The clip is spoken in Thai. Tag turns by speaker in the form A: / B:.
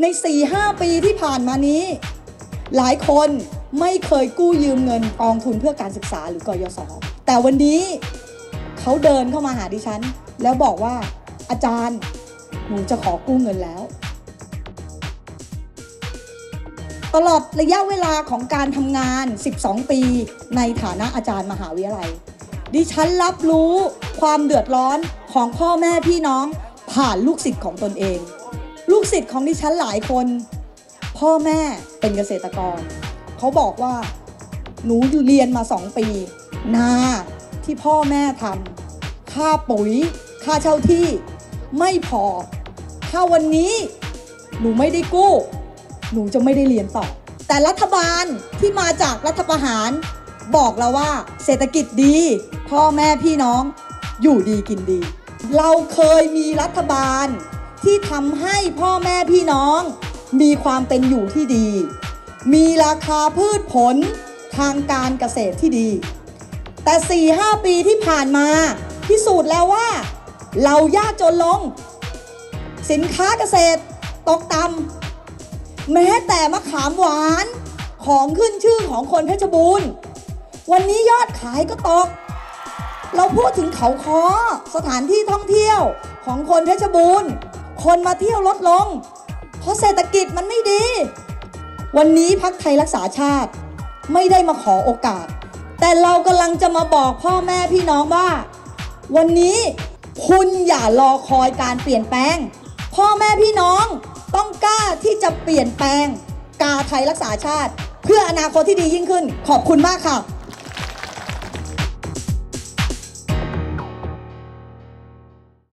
A: ใน 4-5 ปีที่ผ่านมานี้ หลายคนไม่เคยกู้ยืมเงินกองทุนเพื่อการศึกษาหรือกยศแต่วันนี้เขาเดินเข้ามาหาดิฉัน แล้วบอกว่าอาจารย์หนูจะขอกู้เงินแล้ว ตลอดระยะเวลาของการทำงาน 12 ปี ในฐานะอาจารย์มหาวิทยาลัย ดิฉันรับรู้ความเดือดร้อนของพ่อแม่พี่น้องผ่านลูกศิษย์ของตนเอง ลูกศิษย์ของดิฉันหลายคน พ่อแม่เป็นเกษตรกร เขาบอกว่า หนูเรียนมาสองปี นาที่พ่อแม่ทำค่าปุ๋ย ค่าเช่าที่ไม่พอ ถ้าวันนี้หนูไม่ได้กู้ หนูจะไม่ได้เรียนต่อ แต่รัฐบาลที่มาจากรัฐประหารบอกเราว่าเศรษฐกิจดี พ่อแม่พี่น้องอยู่ดีกินดี เราเคยมีรัฐบาล ที่ทำให้พ่อแม่พี่น้อง มีความเป็นอยู่ที่ดี มีราคาพืชผลทางการเกษตรที่ดี แต่ 4-5 ปีที่ผ่านมา พิสูจน์แล้วว่า เรายากจนลง สินค้าเกษตรตกต่ำแม้แต่มะขามหวานของขึ้นชื่อของคนเพชรบูรณ์ วันนี้ยอดขายก็ตก เราพูดถึงเขาคอสถานที่ท่องเที่ยวของคนเพชรบูรณ์ คนมาเที่ยวลดลง เพราะเศรษฐกิจมันไม่ดี วันนี้พักไทยรักษาชาติ ไม่ได้มาขอโอกาส แต่เรากำลังจะมาบอกพ่อแม่พี่น้องว่า วันนี้คุณอย่ารอคอยการเปลี่ยนแปลง พ่อแม่พี่น้องต้องกล้าที่จะเปลี่ยนแปลง กาไทยรักษาชาติ เพื่ออนาคตที่ดียิ่งขึ้น ขอบคุณมากค่ะ